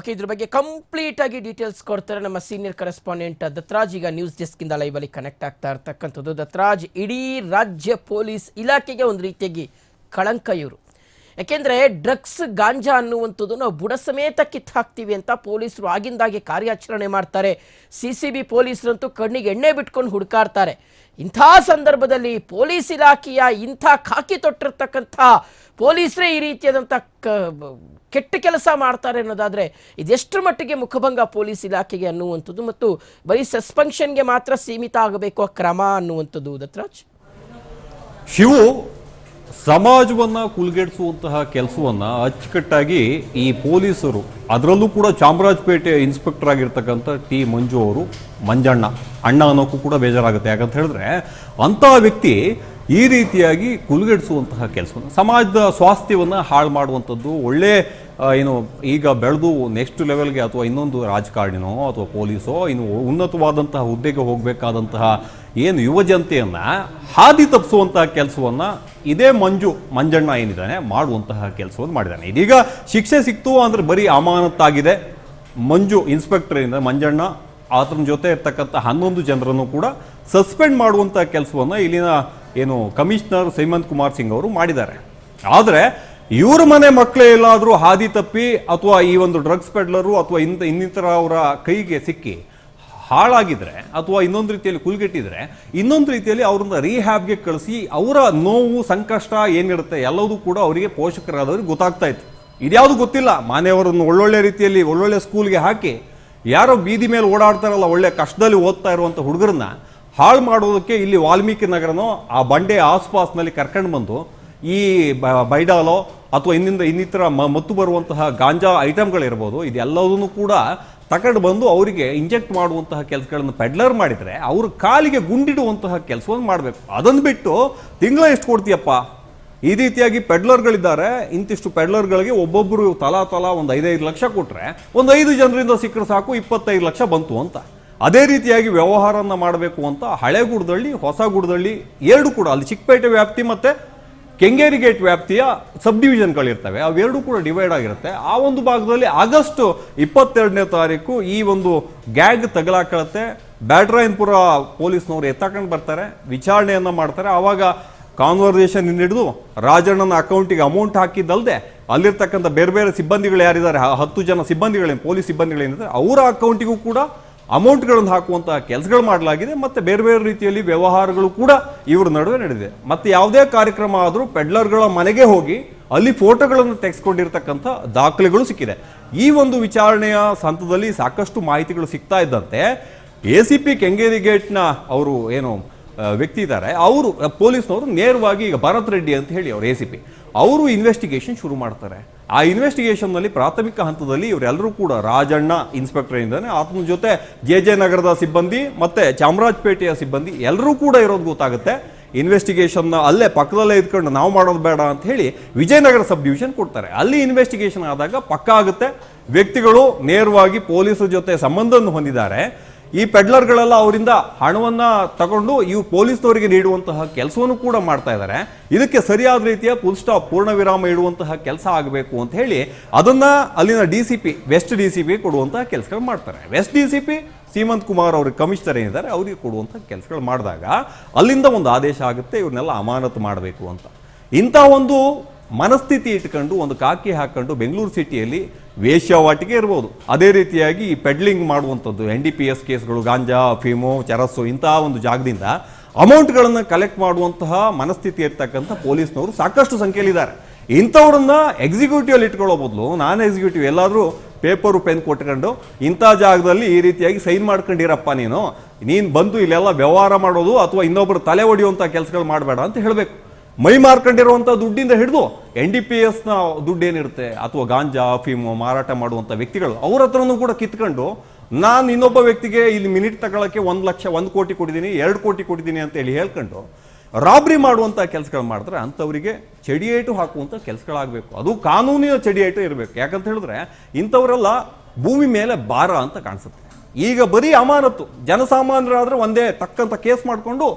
Okay ಇದ್ರ ಬಗ್ಗೆ complete ಆಗಿ ಡೀಟೇಲ್ಸ್ ಕೊಡ್ತಾರೆ ನಮ್ಮ ಸೀನಿಯರ್ ಕರೆಸ್ಪಾಂಡೆಂಟ್ ದತ್ರಾಜ್. ಈಗ ನ್ಯೂಸ್ ಡೆಸ್ಕ್ ಇಂದ ಲೈವ್ ಅಲ್ಲಿ ಕನೆಕ್ಟ್ ಆಗ್ತಾ ಇರ್ತಕ್ಕಂಥದ್ದು. ದತ್ರಾಜ್, ಇಡೀ ರಾಜ್ಯ ಪೊಲೀಸ್ ಇಲಾಖೆಗೆ ಒಂದು ರೀತಿಯಾಗಿ ಕಳಂಕ ಇವರು. ಯಾಕೆಂದ್ರೆ ಡ್ರಗ್ಸ್ ಗಾಂಜಾ ಅನ್ನುವಂಥದ್ದು ನಾವು ಬುಡ ಸಮೇತ ಕಿತ್ತು ಹಾಕ್ತೀವಿ ಅಂತ ಪೊಲೀಸರು ಆಗಿಂದಾಗೆ ಕಾರ್ಯಾಚರಣೆ ಮಾಡ್ತಾರೆ. ಸಿ ಸಿ ಬಿ ಪೊಲೀಸರಂತೂ ಕಣ್ಣಿಗೆ ಎಣ್ಣೆ ಬಿಟ್ಕೊಂಡು ಹುಡುಕಾಡ್ತಾರೆ. ಇಂಥ ಸಂದರ್ಭದಲ್ಲಿ ಪೊಲೀಸ್ ಇಲಾಖೆಯ ಇಂಥ ಖಾಕಿ ತೊಟ್ಟಿರ್ತಕ್ಕಂಥ ಪೊಲೀಸರೇ ಈ ರೀತಿಯಾದಂಥ ಕ ಕೆಟ್ಟ ಕೆಲಸ ಮಾಡ್ತಾರೆ ಅನ್ನೋದಾದರೆ ಇದೆಷ್ಟರ ಮಟ್ಟಿಗೆ ಮುಖಭಂಗ ಪೊಲೀಸ್ ಇಲಾಖೆಗೆ ಅನ್ನುವಂಥದ್ದು ಮತ್ತು ಬರೀ ಸಸ್ಪೆನ್ಷನ್ಗೆ ಮಾತ್ರ ಸೀಮಿತ ಆಗಬೇಕು ಆ ಕ್ರಮ ಅನ್ನುವಂಥದ್ದು ದತ್ತರಾಜ್ ಶಿವು, ಸಮಾಜವನ್ನು ಕುಲ್ಗೆಡಿಸುವಂತಹ ಕೆಲಸವನ್ನು ಅಚ್ಚುಕಟ್ಟಾಗಿ ಈ ಪೊಲೀಸರು, ಅದರಲ್ಲೂ ಕೂಡ ಚಾಮರಾಜಪೇಟೆ ಇನ್ಸ್ಪೆಕ್ಟರ್ ಆಗಿರ್ತಕ್ಕಂಥ ಟಿ ಮಂಜು ಅವರು, ಮಂಜಣ್ಣ, ಅಣ್ಣ ಅನ್ನೋಕ್ಕೂ ಕೂಡ ಬೇಜಾರಾಗುತ್ತೆ. ಯಾಕಂತ ಹೇಳಿದ್ರೆ ಅಂತಹ ವ್ಯಕ್ತಿ ಈ ರೀತಿಯಾಗಿ ಕುಲ್ಗೆಡಿಸುವಂತಹ ಕೆಲಸವನ್ನು, ಸಮಾಜದ ಸ್ವಾಸ್ಥ್ಯವನ್ನು ಹಾಳು ಮಾಡುವಂಥದ್ದು ಒಳ್ಳೆ ಏನು, ಈಗ ಬೆಳೆದು ನೆಕ್ಸ್ಟ್ ಲೆವೆಲ್ಗೆ ಅಥವಾ ಇನ್ನೊಂದು ರಾಜಕಾರಣಿನೋ ಅಥವಾ ಪೊಲೀಸೋ ಇನ್ನು ಉನ್ನತವಾದಂತಹ ಹುದ್ದೆಗೆ ಹೋಗಬೇಕಾದಂತಹ ಏನು ಯುವ ಜನತೆಯನ್ನ ಹಾದಿ ತಪ್ಪಿಸುವಂತಹ ಕೆಲಸವನ್ನು ಇದೇ ಮಂಜು, ಮಂಜಣ್ಣ ಏನಿದ್ದಾನೆ, ಮಾಡುವಂತಹ ಕೆಲಸವನ್ನು ಮಾಡಿದ್ದಾನೆ. ಇದೀಗ ಶಿಕ್ಷೆ ಸಿಕ್ತು ಅಂದ್ರೆ ಬರೀ ಅಮಾನತ್ತಾಗಿದೆ. ಮಂಜು ಇನ್ಸ್ಪೆಕ್ಟರಿಂದ ಮಂಜಣ್ಣ, ಆತನ ಜೊತೆ ಇರ್ತಕ್ಕಂಥ ಹನ್ನೊಂದು ಜನರನ್ನು ಕೂಡ ಸಸ್ಪೆಂಡ್ ಮಾಡುವಂಥ ಕೆಲಸವನ್ನು ಇಲ್ಲಿನ ಏನು ಕಮಿಷನರ್ ಸೈಮಂತ್ ಕುಮಾರ್ ಸಿಂಗ್ ಅವರು ಮಾಡಿದ್ದಾರೆ. ಆದರೆ ಇವ್ರ ಮನೆ ಮಕ್ಕಳೇ ಎಲ್ಲಾದರೂ ಹಾದಿ ತಪ್ಪಿ ಅಥವಾ ಈ ಒಂದು ಡ್ರಗ್ಸ್ ಪೆಡ್ಲರು ಅಥವಾ ಇಂಥ ಇನ್ನಿತರ ಅವರ ಕೈಗೆ ಸಿಕ್ಕಿ ಹಾಳಾಗಿದ್ರೆ ಅಥವಾ ಇನ್ನೊಂದು ರೀತಿಯಲ್ಲಿ ಕುಲ್ಗೆಟ್ಟಿದ್ರೆ ಇನ್ನೊಂದು ರೀತಿಯಲ್ಲಿ ಅವ್ರನ್ನ ರಿಹ್ಯಾಬ್ಗೆ ಕಳಿಸಿ ಅವರ ನೋವು, ಸಂಕಷ್ಟ ಏನಿರುತ್ತೆ ಎಲ್ಲವೂ ಕೂಡ ಅವರಿಗೆ ಪೋಷಕರಾದವ್ರಿಗೆ ಗೊತ್ತಾಗ್ತಾ ಇತ್ತು. ಇದ್ಯಾವುದು ಗೊತ್ತಿಲ್ಲ. ಮನೆಯವರನ್ನು ಒಳ್ಳೊಳ್ಳೆ ರೀತಿಯಲ್ಲಿ ಒಳ್ಳೊಳ್ಳೆ ಸ್ಕೂಲ್ಗೆ ಹಾಕಿ ಯಾರೋ ಬೀದಿ ಮೇಲೆ ಓಡಾಡ್ತಾರಲ್ಲ ಒಳ್ಳೆ ಕಷ್ಟದಲ್ಲಿ ಓದ್ತಾ ಇರುವಂಥ ಹುಡುಗರನ್ನ ಹಾಳು ಮಾಡೋದಕ್ಕೆ ಇಲ್ಲಿ ವಾಲ್ಮೀಕಿ ನಗರನೋ, ಆ ಬಂಡೆ ಆಸ್ಪಾಸ್ನಲ್ಲಿ ಕರ್ಕೊಂಡು ಬಂದು, ಈ ಬೈಡಾಲೋ ಅಥವಾ ಇನ್ನಿಂದ ಇನ್ನಿತರ ಮತ್ತು ಬರುವಂತಹ ಗಾಂಜಾ ಐಟಮ್ಗಳಿರ್ಬೋದು ಇದೆಲ್ಲದನ್ನು ಕೂಡ ತಗೊಂಡು ಬಂದು ಅವರಿಗೆ ಇಂಜೆಕ್ಟ್ ಮಾಡುವಂತಹ ಕೆಲಸಗಳನ್ನು ಪೆಡ್ಲರ್ ಮಾಡಿದರೆ, ಅವ್ರ ಕಾಲಿಗೆ ಗುಂಡಿಡುವಂತಹ ಕೆಲಸವನ್ನು ಮಾಡಬೇಕು. ಅದನ್ನು ಬಿಟ್ಟು ತಿಂಗಳ ಎಷ್ಟು ಕೊಡ್ತೀಯಪ್ಪ? ಈ ರೀತಿಯಾಗಿ ಪೆಡ್ಲರ್ಗಳಿದ್ದಾರೆ, ಇಂತಿಷ್ಟು ಪೆಡ್ಲರ್ಗಳಿಗೆ ಒಬ್ಬೊಬ್ಬರು ತಲಾ ತಲಾ ಒಂದು ಐದೈದು ಲಕ್ಷ ಕೊಟ್ಟರೆ ಒಂದು ಐದು ಜನರಿಂದ ಸಿಕ್ಕರೆ ಸಾಕು, ಇಪ್ಪತ್ತೈದು ಲಕ್ಷ ಬಂತು ಅಂತ. ಅದೇ ರೀತಿಯಾಗಿ ವ್ಯವಹಾರನ ಮಾಡಬೇಕು ಅಂತ ಹಳೆ ಗುಡದಳ್ಳಿ, ಹೊಸ ಗುಡದಳ್ಳಿ ಎರಡು ಕೂಡ. ಅಲ್ಲಿ ಚಿಕ್ಕಪೇಟೆ ವ್ಯಾಪ್ತಿ ಮತ್ತು ಕೆಂಗೇರಿ ಗೇಟ್ ವ್ಯಾಪ್ತಿಯ ಸಬ್ ಡಿವಿಷನ್ಗಳಿರ್ತವೆ ಅವೆರಡೂ ಕೂಡ ಡಿವೈಡ್ ಆಗಿರುತ್ತೆ. ಆ ಒಂದು ಭಾಗದಲ್ಲಿ ಆಗಸ್ಟ್ ಇಪ್ಪತ್ತೆರಡನೇ ತಾರೀಕು ಈ ಒಂದು ಗ್ಯಾಗ್ ತಗಲಾಕಳತ್ತೆ. ಬ್ಯಾಡ್ರಾಯನ್ಪುರ ಪೊಲೀಸ್ನವರು ಎತ್ತಾಕೊಂಡು ಬರ್ತಾರೆ, ವಿಚಾರಣೆಯನ್ನು ಮಾಡ್ತಾರೆ. ಆವಾಗ ಕಾನ್ವರ್ಸೇಷನ್ ಹಿಡಿದು ರಾಜಣ್ಣನ ಅಕೌಂಟಿಗೆ ಅಮೌಂಟ್ ಹಾಕಿದ್ದಲ್ಲದೆ ಅಲ್ಲಿರ್ತಕ್ಕಂಥ ಬೇರೆ ಬೇರೆ ಸಿಬ್ಬಂದಿಗಳು ಯಾರಿದ್ದಾರೆ ಹತ್ತು ಜನ ಸಿಬ್ಬಂದಿಗಳೇನು, ಪೊಲೀಸ್ ಸಿಬ್ಬಂದಿಗಳೇನಿದ್ದಾರೆ, ಅವರ ಅಕೌಂಟಿಗೂ ಕೂಡ ಅಮೌಂಟ್ಗಳನ್ನು ಹಾಕುವಂತಹ ಕೆಲಸಗಳು ಮಾಡಲಾಗಿದೆ, ಮತ್ತೆ ಬೇರೆ ಬೇರೆ ರೀತಿಯಲ್ಲಿ ವ್ಯವಹಾರಗಳು ಕೂಡ ಇವರ ನಡುವೆ ನಡೆದಿದೆ. ಮತ್ತೆ ಯಾವುದೇ ಕಾರ್ಯಕ್ರಮ ಆದರೂ ಪೆಡ್ಲರ್ಗಳ ಮನೆಗೆ ಹೋಗಿ ಅಲ್ಲಿ ಫೋಟೋಗಳನ್ನು ತೆಗೆಸ್ಕೊಂಡಿರ್ತಕ್ಕಂಥ ದಾಖಲೆಗಳು ಸಿಕ್ಕಿದೆ. ಈ ಒಂದು ವಿಚಾರಣೆಯ ಸಂತದಲ್ಲಿ ಸಾಕಷ್ಟು ಮಾಹಿತಿಗಳು ಸಿಗ್ತಾ ಇದ್ದಂತೆ ಎ ಸಿ ಪಿ ಕೆಂಗೇರಿ ಗೇಟ್ನ ಅವರು ಏನು ವ್ಯಕ್ತಿ ಇದ್ದಾರೆ. ಅವರು ಪೊಲೀಸ್ನವರು ನೇರವಾಗಿ ಈಗ ಭರತ್ ರೆಡ್ಡಿ ಅಂತ ಹೇಳಿ ಅವರು ಎ ಸಿ ಪಿ ಅವರು ಇನ್ವೆಸ್ಟಿಗೇಷನ್ ಶುರು ಮಾಡ್ತಾರೆ. ಆ ಇನ್ವೆಸ್ಟಿಗೇಷನ್ನಲ್ಲಿ ಪ್ರಾಥಮಿಕ ಹಂತದಲ್ಲಿ ಇವರೆಲ್ಲರೂ ಕೂಡ ರಾಜಣ್ಣ ಇನ್ಸ್ಪೆಕ್ಟರ್ ಇಂದಾನೆ, ಆತನ ಜೊತೆ ಜೆ ಜೆ ನಗರದ ಸಿಬ್ಬಂದಿ ಮತ್ತೆ ಚಾಮರಾಜಪೇಟೆಯ ಸಿಬ್ಬಂದಿ ಎಲ್ಲರೂ ಕೂಡ ಇರೋದು ಗೊತ್ತಾಗುತ್ತೆ. ಇನ್ವೆಸ್ಟಿಗೇಷನ್ನ ಅಲ್ಲೇ ಪಕ್ಕದಲ್ಲೇ ಇದ್ಕೊಂಡು ನಾವು ಮಾಡೋದು ಬೇಡ ಅಂತ ಹೇಳಿ ವಿಜಯನಗರ ಸಬ್ ಡಿವಿಷನ್ ಕೊಡ್ತಾರೆ. ಅಲ್ಲಿ ಇನ್ವೆಸ್ಟಿಗೇಷನ್ ಆದಾಗ ಪಕ್ಕ ಆಗುತ್ತೆ. ವ್ಯಕ್ತಿಗಳು ನೇರವಾಗಿ ಪೊಲೀಸರ ಜೊತೆ ಸಂಬಂಧವನ್ನು ಹೊಂದಿದ್ದಾರೆ. ಈ ಪೆಡ್ಲರ್ಗಳೆಲ್ಲ ಅವರಿಂದ ಹಣವನ್ನ ತಗೊಂಡು ಇವು ಪೊಲೀಸ್ನವರಿಗೆ ನೀಡುವಂತಹ ಕೆಲಸವನ್ನು ಕೂಡ ಮಾಡ್ತಾ ಇದ್ದಾರೆ. ಇದಕ್ಕೆ ಸರಿಯಾದ ರೀತಿಯ ಫುಲ್ ಸ್ಟಾಪ್ ಪೂರ್ಣ ವಿರಾಮ ಇಡುವಂತಹ ಕೆಲಸ ಆಗಬೇಕು ಅಂತ ಹೇಳಿ ಅದನ್ನ ಅಲ್ಲಿನ D C P west D C P ಕೊಡುವಂತಹ ಕೆಲಸಗಳು ಮಾಡ್ತಾರೆ. West D C P Seemanth Kumar ಅವ್ರಿಗೆ ಕಮಿಷನರ್ ಏನಿದ್ದಾರೆ, ಅವರಿಗೆ ಕೊಡುವಂತಹ ಕೆಲಸಗಳು ಮಾಡಿದಾಗ ಅಲ್ಲಿಂದ ಒಂದು ಆದೇಶ ಆಗುತ್ತೆ, ಇವ್ರನ್ನೆಲ್ಲ ಅಮಾನತು ಮಾಡಬೇಕು ಅಂತ. ಇಂಥ ಒಂದು ಮನಸ್ಥಿತಿ ಇಟ್ಕೊಂಡು ಒಂದು ಕಾಕಿ ಹಾಕೊಂಡು ಬೆಂಗಳೂರು ಸಿಟಿಯಲ್ಲಿ ವೇಷವಾಟಿಕೆ ಇರ್ಬೋದು. ಅದೇ ರೀತಿಯಾಗಿ ಈ ಪೆಡ್ಲಿಂಗ್ ಮಾಡುವಂಥದ್ದು ಎನ್ ಡಿ ಪಿ ಎಸ್ ಕೇಸ್ಗಳು, ಗಾಂಜಾ, ಫಿಮು, ಚರಸ್ಸು ಇಂತಹ ಒಂದು ಜಾಗದಿಂದ ಅಮೌಂಟ್ಗಳನ್ನು ಕಲೆಕ್ಟ್ ಮಾಡುವಂತಹ ಮನಸ್ಥಿತಿ ಇರ್ತಕ್ಕಂಥ ಪೊಲೀಸ್ನವರು ಸಾಕಷ್ಟು ಸಂಖ್ಯೆಯಲ್ಲಿದ್ದಾರೆ. ಇಂಥವ್ರನ್ನ ಎಕ್ಸಿಕ್ಯೂಟಿವಲ್ಲಿ ಇಟ್ಕೊಳ್ಳೋ ಬದಲು ನಾನ್ ಎಕ್ಸಿಕ್ಯೂಟಿವ್ ಎಲ್ಲಾದರೂ ಪೇಪರು ಪೆನ್ ಕೊಟ್ಕೊಂಡು ಇಂಥ ಜಾಗದಲ್ಲಿ ಈ ರೀತಿಯಾಗಿ ಸೈನ್ ಮಾಡ್ಕೊಂಡಿರಪ್ಪ ನೀನು. ನೀನು ಬಂದು ಇಲ್ಲೆಲ್ಲ ವ್ಯವಹಾರ ಮಾಡೋದು ಅಥವಾ ಇನ್ನೊಬ್ಬರು ತಲೆ ಒಡೆಯುವಂಥ ಕೆಲಸಗಳು ಮಾಡಬೇಡ ಅಂತ ಹೇಳಬೇಕು. ಮೈ ಮಾರ್ಕೊಂಡಿರುವಂಥ ದುಡ್ಡಿಂದ ಹಿಡಿದು ಎನ್ ಡಿ ಪಿ ಎಸ್ನ ದುಡ್ಡು ಏನಿರುತ್ತೆ ಅಥವಾ ಗಾಂಜಾ ಅಫೀಮು ಮಾರಾಟ ಮಾಡುವಂಥ ವ್ಯಕ್ತಿಗಳು ಅವ್ರ ಹತ್ರನೂ ಕೂಡ ಕಿತ್ಕೊಂಡು ನಾನು ಇನ್ನೊಬ್ಬ ವ್ಯಕ್ತಿಗೆ ಇಲ್ಲಿ ಮಿನಿಟ್ ತಗೊಳಕ್ಕೆ ಒಂದು ಲಕ್ಷ, ಒಂದು ಕೋಟಿ ಕೊಟ್ಟಿದ್ದೀನಿ ಎರಡು ಕೋಟಿ ಕೊಟ್ಟಿದ್ದೀನಿ ಅಂತ ಹೇಳಿ ಹೇಳ್ಕೊಂಡು ರಾಬ್ರಿ ಮಾಡುವಂಥ ಕೆಲಸಗಳು ಮಾಡಿದ್ರೆ ಅಂಥವರಿಗೆ ಚಡಿಯೇಟು ಹಾಕುವಂಥ ಕೆಲಸಗಳಾಗಬೇಕು. ಅದು ಕಾನೂನಿನ ಚಡಿಯೇಟು ಇರಬೇಕು. ಯಾಕಂತ ಹೇಳಿದ್ರೆ ಇಂಥವರೆಲ್ಲ ಭೂಮಿ ಮೇಲೆ ಭಾರ ಅಂತ ಕಾಣಿಸುತ್ತೆ. ಈಗ ಬರೀ ಅಮಾನತ್ತು. ಜನಸಾಮಾನ್ಯರಾದರೆ ಒಂದೇ ತಕ್ಕಂಥ ಕೇಸ್ ಮಾಡಿಕೊಂಡು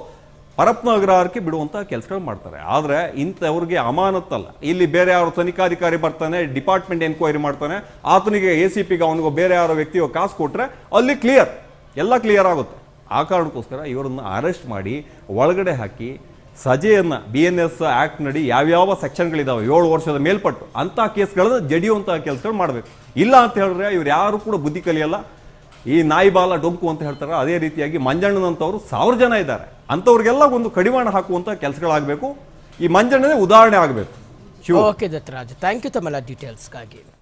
ಪರಪ್ನ ಅಗ್ರಹಾರಕ್ಕೆ ಬಿಡುವಂತಹ ಕೆಲಸಗಳು ಮಾಡ್ತಾರೆ. ಆದರೆ ಇಂಥವ್ರಿಗೆ ಅಮಾನತ್ತಲ್ಲ. ಇಲ್ಲಿ ಬೇರೆ ಯಾರು ತನಿಖಾಧಿಕಾರಿ ಬರ್ತಾನೆ, ಡಿಪಾರ್ಟ್ಮೆಂಟ್ ಎನ್ಕ್ವೈರಿ ಮಾಡ್ತಾನೆ, ಆತನಿಗೆ ಎ ಸಿ ಪಿಗೆ ಅವನಿಗೋ ಬೇರೆ ಯಾರೋ ವ್ಯಕ್ತಿಯೋ ಕಾಸು ಕೊಟ್ಟರೆ ಅಲ್ಲಿ ಕ್ಲಿಯರ್ ಎಲ್ಲ ಕ್ಲಿಯರ್ ಆಗುತ್ತೆ. ಆ ಕಾರಣಕ್ಕೋಸ್ಕರ ಇವರನ್ನು ಅರೆಸ್ಟ್ ಮಾಡಿ ಒಳಗಡೆ ಹಾಕಿ ಸಜೆಯನ್ನು ಬಿ ಎನ್ ಎಸ್ ಆ್ಯಕ್ಟ್ ನಡಿ ಯಾವ್ಯಾವ ಸೆಕ್ಷನ್ಗಳಿದಾವೆ ಏಳು ವರ್ಷದ ಮೇಲ್ಪಟ್ಟು ಅಂಥ ಕೇಸ್ಗಳನ್ನು ಜಡಿಯುವಂತಹ ಕೆಲಸಗಳು ಮಾಡಬೇಕು. ಇಲ್ಲ ಅಂತ ಹೇಳಿದ್ರೆ ಇವ್ರು ಯಾರು ಕೂಡ ಬುದ್ಧಿ ಕಲಿಯಲ್ಲ. ಈ ನಾಯಿ ಬಾಲ ಡೊಂಕು ಅಂತ ಹೇಳ್ತಾರೆ ಅದೇ ರೀತಿಯಾಗಿ ಮಂಜಣ್ಣನಂಥವ್ರು ಸಾವಿರ ಜನ ಇದ್ದಾರೆ. ಅಂಥವ್ರಿಗೆಲ್ಲ ಒಂದು ಕಡಿವಾಣ ಹಾಕುವಂತ ಕೆಲಸಗಳಾಗಬೇಕು. ಈ ಮಂಜಣ್ಣನೇ ಉದಾಹರಣೆ ಆಗಬೇಕು. ಓಕೆ ದತ್ತರಾಜ್. ಥ್ಯಾಂಕ್ ಯು ತಮ್ಮೆಲ್ಲ ಡೀಟೇಲ್ಸ್ಗಾಗಿ